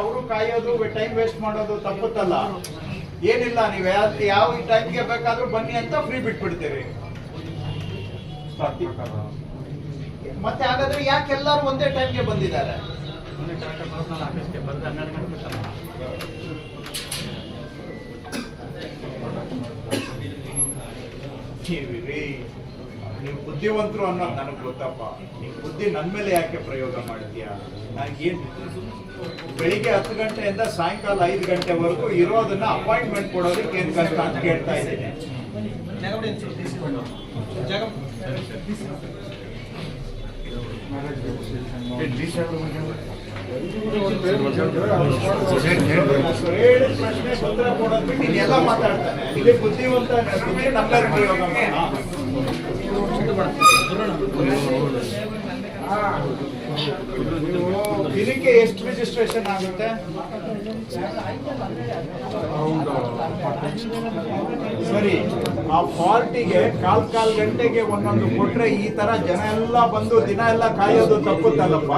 ಅವರು ಕಾಯೋದು time waste ಮಾಡೋದು ತಪ್ಪುತ್ತಲ್ಲ. ಏನಿಲ್ಲ, ನೀವು ಯಾವ ಟೈಮ್ಗೆ ಬೇಕಾದ್ರೂ ಬನ್ನಿ ಅಂತ ಫ್ರೀ ಬಿಟ್ಬಿಡ್ತೀರಿ. ಮತ್ತೆ ಹಾಗಾದ್ರೆ ಯಾಕೆ ಎಲ್ಲರೂ ಒಂದೇ ಟೈಮ್ಗೆ ಬಂದಿದ್ದಾರೆ? ನೀವಿರಿ ನೀವು ಬುದ್ಧಿವಂತರು ಅನ್ನೋದು ನನಗೆ ಗೊತ್ತಪ್ಪ. ನೀವು ಬುದ್ಧಿ ನನ್ನ ಮೇಲೆ ಯಾಕೆ ಪ್ರಯೋಗ ಮಾಡ್ತೀಯಾ? ನನಗೇನು ಬೆಳಿಗ್ಗೆ ಹತ್ತು ಗಂಟೆಯಿಂದ ಸಾಯಂಕಾಲ ಐದು ಗಂಟೆವರೆಗೂ ಇರೋದನ್ನ ಅಪಾಯಿಂಟ್ಮೆಂಟ್ ಕೊಡೋದಕ್ಕೆ ಏನು ಕಷ್ಟ ಅಂತ ಕೇಳ್ತಾ ಇದ್ದೀನಿ. ಪ್ರಶ್ನೆ ಉತ್ತರ ಕೊಡೋದ್ಬಿಟ್ಟು ಇನ್ನೆಲ್ಲ ಮಾತಾಡ್ತಾನೆ ಇಲ್ಲಿ ಬುದ್ಧಿವಂತ ಪ್ರಯೋಗ ರಿಜಿಸ್ಟ್ರೇಷನ್ ಆಗುತ್ತೆ. ಸರಿ, ಆ ಫಾಲ್ಟಿಗೆ ಕಾಲ್ ಕಾಲ್ ಗಂಟೆಗೆ ಒಂದೊಂದು ಕೊಟ್ರೆ ಈ ತರ ಜನ ಎಲ್ಲ ಬಂದು ದಿನ ಎಲ್ಲ ಕಾಯೋದು ತಪ್ಪುತ್ತಲ್ಲಪ್ಪ?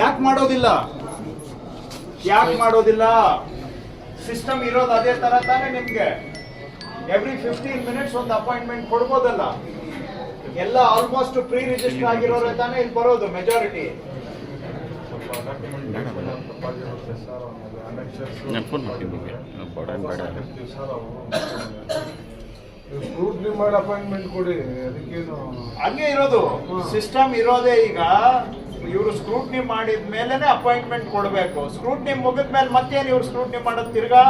ಯಾಕೆ ಮಾಡೋದಿಲ್ಲ? ಯಾಕೆ ಮಾಡೋದಿಲ್ಲ? ಸಿಸ್ಟಮ್ ಇರೋದು ಅದೇ ತರ ತಾನೇ ನಿಮ್ಗೆ. ಎವ್ರಿ ಫಿಫ್ಟೀನ್ ಮಿನಿಟ್ಸ್ ಒಂದು ಅಪಾಯಿಂಟ್ಮೆಂಟ್ ಕೊಡ್ಬೋದಲ್ಲ. ಎಲ್ಲ ಆಲ್ಮೋಸ್ಟ್ ಪ್ರೀ ರಿಜಿಸ್ಟರ್ ಆಗಿರೋರೆ ತಾನೇ ಇಲ್ಲಿ ಬರೋದು ಮೆಜಾರಿಟಿ ನಾನು ಫೋನ್ ಮಾಡ್ತೀನಿ ನಿಮಗೆ ಬೇಡ ಬೇಡ ಸ್ಕ್ರೂಟ್ನಿ ಮಾಡಿ ಅಪಾಯಿಂಟ್ಮೆಂಟ್ ಕೊಡಿ ಅದಕ್ಕೇನು? ಹಂಗೆ ಇರೋದು. ಸಿಸ್ಟಮ್ ಇರೋದೇ ಈಗ ಇವರು ಸ್ಕ್ರೂಟ್ನಿ ಮಾಡಿದ ಮೇಲೆನೆ ಅಪಾಯಿಂಟ್ಮೆಂಟ್ ಕೊಡಬೇಕು. ಸ್ಕ್ರೂಟ್ನಿ ಮುಗಿದ ಮೇಲೆ ಮತ್ತೇನು ಇವ್ರು ಸ್ಕ್ರೂಟ್ನಿ ಮಾಡೋದು ತಿರ್ಗಾ?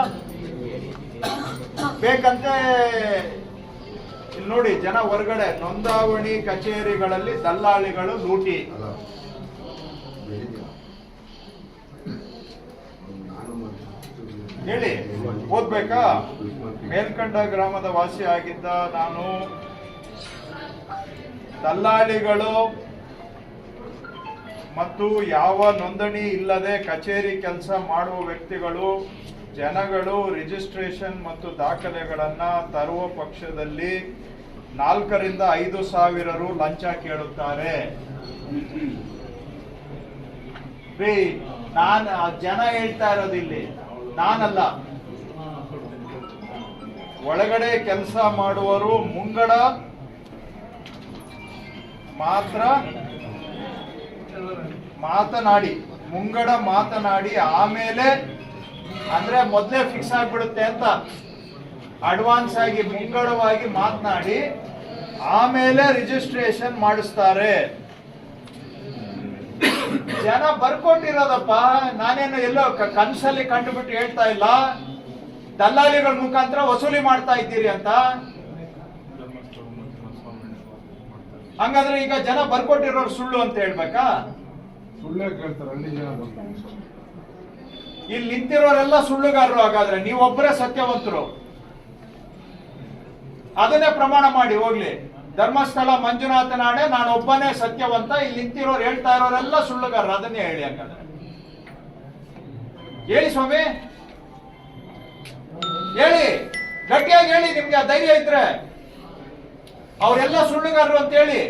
ಬೇಕಂತೆ ಇಲ್ಲಿ ನೋಡಿ ಜನ ಹೊರಗಡೆ ನೋಂದಾವಣಿ ಕಚೇರಿಗಳಲ್ಲಿ ದಲ್ಲಾಳಿಗಳು ಲೂಟಿ. ಹೇಳಿ, ಓದ್ಬೇಕಾ? ಮೇಲ್ಕಂಡ ಗ್ರಾಮದ ವಾಸಿ ಆಗಿದ್ದ ನಾನು. ದಲ್ಲಾಳಿಗಳು ಮತ್ತು ಯಾವ ನೋಂದಣಿ ಇಲ್ಲದೆ ಕಚೇರಿ ಕೆಲಸ ಮಾಡುವ ವ್ಯಕ್ತಿಗಳು, ಜನಗಳು ರಿಜಿಸ್ಟ್ರೇಷನ್ ಮತ್ತು ದಾಖಲೆಗಳನ್ನು ತರುವ ಪಕ್ಷದಲ್ಲಿ ನಾಲ್ಕರಿಂದ ಐದು ಸಾವಿರ ರು ಲಂಚ ಕೇಳುತ್ತಾರೆ. ನಾನು ಜನ ಹೇಳ್ತಾ ಇರೋದು ಇಲ್ಲಿ. ನಾನಲ್ಲ. ಒಳಗಡೆ ಕೆಲಸ ಮಾಡುವರು ಮುಂಗಡ ಮಾತ್ರ ಮಾತನಾಡಿ, ಮುಂಗಡ ಮಾತನಾಡಿ ಆಮೇಲೆ ಅಂದ್ರೆ ಮೊದಲೇ ಫಿಕ್ಸ್ ಆಗ್ಬಿಡುತ್ತೆ ಅಂತ. ಅಡ್ವಾನ್ಸ್ ಆಗಿ, ಮುಂಗಡವಾಗಿ ಮಾತನಾಡಿ ಆಮೇಲೆ ರಿಜಿಸ್ಟ್ರೇಷನ್ ಮಾಡಿಸ್ತಾರೆ. ಜನ ಬರ್ಕೊಟ್ಟಿರೋದಪ್ಪ ನಾನೇನು ಎಲ್ಲೋ ಕನಸಲ್ಲಿ ಕಂಡುಬಿಟ್ಟು ಹೇಳ್ತಾ ಇಲ್ಲ. ದಲ್ಲಾಳಿಗಳ ಮುಖಾಂತರ ವಸೂಲಿ ಮಾಡ್ತಾ ಇದ್ದೀರಿ ಅಂತ. ಹಂಗಾದ್ರೆ ಈಗ ಜನ ಬರ್ಕೊಟ್ಟಿರೋರು ಸುಳ್ಳು ಅಂತ ಹೇಳ್ಬೇಕಾ? ಸುಳ್ಳೇ. ಇಲ್ಲಿ ನಿಂತಿರೋರೆಲ್ಲ ಸುಳ್ಳುಗಾರರು ಹಾಗಾದ್ರೆ ನೀವೊಬ್ಬರೇ ಸತ್ಯವಂತರು. ಅದನ್ನೇ ಪ್ರಮಾಣ ಮಾಡಿ ಹೋಗ್ಲಿ. ಧರ್ಮಸ್ಥಳ ಮಂಜುನಾಥ ನಾಡೆ, ನಾನು ಒಬ್ಬನೇ ಸತ್ಯವಂತ, ಇಲ್ಲಿ ನಿಂತಿರೋರು ಹೇಳ್ತಾ ಇರೋರೆಲ್ಲ ಸುಳ್ಳುಗಾರರು, ಅದನ್ನೇ ಹೇಳಿ ಹಂಗಾದ್ರೆ. ಹೇಳಿ ಸ್ವಾಮಿ. ಹೇಳಿ, ಗಟ್ಟಿಯಾಗಿ ಹೇಳಿ, ನಿಮ್ಗೆ ಆ ಧೈರ್ಯ ಇದ್ರೆ. ಅವರೆಲ್ಲ ಸುಳ್ಳುಗಾರರು ಅಂತ ಹೇಳಿ.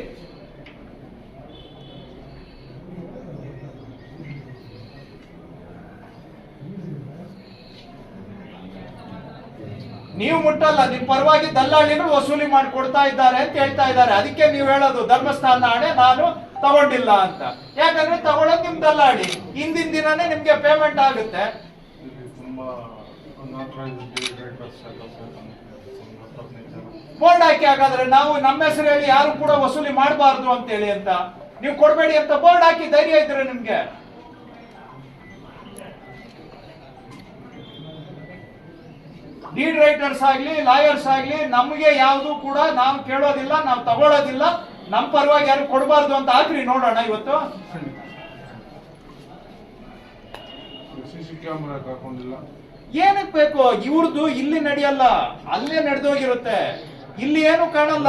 ನೀವು ಮುಟ್ಟಲ್ಲ ನಿಮ್ ಪರವಾಗಿ ದಲ್ಲಾಳಿಗಳು ವಸೂಲಿ ಮಾಡಿ ಕೊಡ್ತಾ ಇದ್ದಾರೆ ಅಂತ ಹೇಳ್ತಾ ಇದ್ದಾರೆ. ಅದಕ್ಕೆ ನೀವು ಹೇಳೋದು ಧರ್ಮಸ್ಥಾನ ಹಣೆ ನಾನು ತಗೊಂಡಿಲ್ಲ ಅಂತ. ಯಾಕಂದ್ರೆ ತಗೊಳ್ಳೋದು ನಿಮ್ ದಲ್ಲಾಳಿ. ಹಿಂದಿನ ದಿನನೇ ನಿಮ್ಗೆ ಪೇಮೆಂಟ್ ಆಗುತ್ತೆ. ಬೋರ್ಡ್ ಹಾಕಿ ಹಾಗಾದ್ರೆ ನಾವು ನಮ್ಮ ಹೆಸರು ಹೇಳಿ ಯಾರು ಕೂಡ ವಸೂಲಿ ಮಾಡಬಾರ್ದು ಅಂತ ಹೇಳಿ ಅಂತ. ನೀವು ಕೊಡಬೇಡಿ ಅಂತ ಬೋರ್ಡ್ ಹಾಕಿ ಧೈರ್ಯ ಇದ್ರೆ ನಿಮ್ಗೆ. ಡೀಡ್ ರೈಟರ್ಸ್ ಆಗ್ಲಿ ಲಾಯರ್ಸ್ ಆಗ್ಲಿ ನಮಗೆ ಯಾವುದು ಕೂಡ ನಾವು ಕೇಳೋದಿಲ್ಲ ನಾವು ತಗೊಳ್ಳೋದಿಲ್ಲ ನಮ್ಮ ಪರವಾಗಿ ಯಾರು ಕೊಡಬಾರ್ದು ಅಂತ ಆಗ್ರಿ ನೋಡೋಣ ಇವತ್ತು. ಏನಕ್ಕೆ ಬೇಕು? ಇವ್ರದ್ದು ಇಲ್ಲಿ ನಡೆಯಲ್ಲ ಅಲ್ಲೇ ನಡೆದೋಗಿರುತ್ತೆ. ಇಲ್ಲಿ ಏನು ಕಾಣಲ್ಲ.